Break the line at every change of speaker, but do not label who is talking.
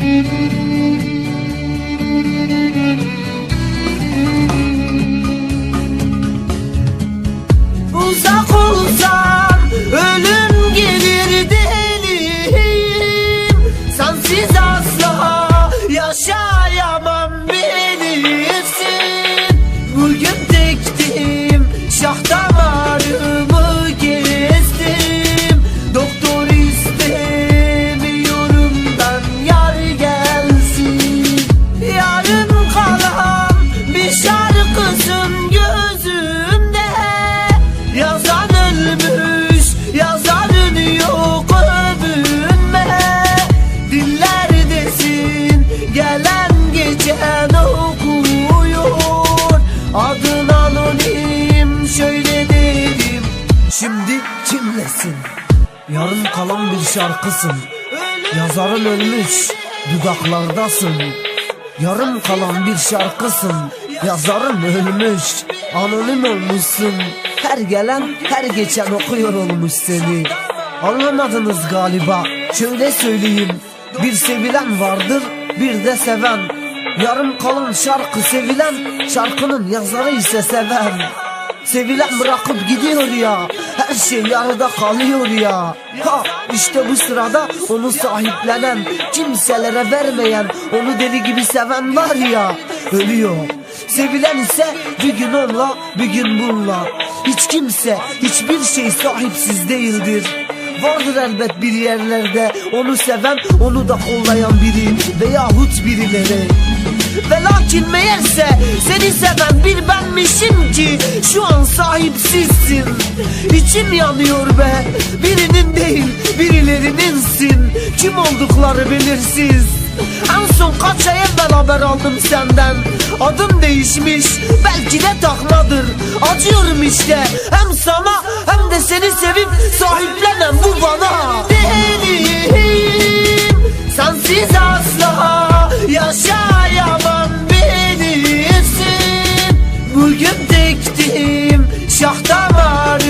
Música Adın anonim şöyle dedim Şimdi kimlesin? Yarın kalan bir şarkısın. Yazarın ölmüş dudaklardasın. Yarım kalan bir şarkısın. Yazarın ölmüş Anonim olmuşsun. Her gelen her geçen okuyor olmuş seni. Anlamadınız galiba. Şöyle söyleyeyim. Bir sevilen vardır bir de seven Yarım kalan şarkı sevilen Şarkının yazarı ise seven Sevilen bırakıp gidiyor ya Her şey yarıda kalıyor ya. Ha işte bu sırada onu sahiplenen Kimselere vermeyen Onu deli gibi seven var ya Ölüyor. Sevilen ise bir gün onunla bir gün bununla. Hiç kimse hiçbir şey sahipsiz değildir. Vardır elbet bir yerlerde onu seven onu da kollayan biri veyahut birileri ve lakin meğerse seni seven bir benmişim ki şu an sahipsizsin. İçim yanıyor be birinin değil birilerininsin Kim oldukları belirsiz. En son kaç ay evvel haber aldım senden. Adım değişmiş belki de takmadır. Acıyorum işte hem sana hem de seni sevip sahiplenen bu bana. Benim sensiz asla yaşayamam diktim Şah damarı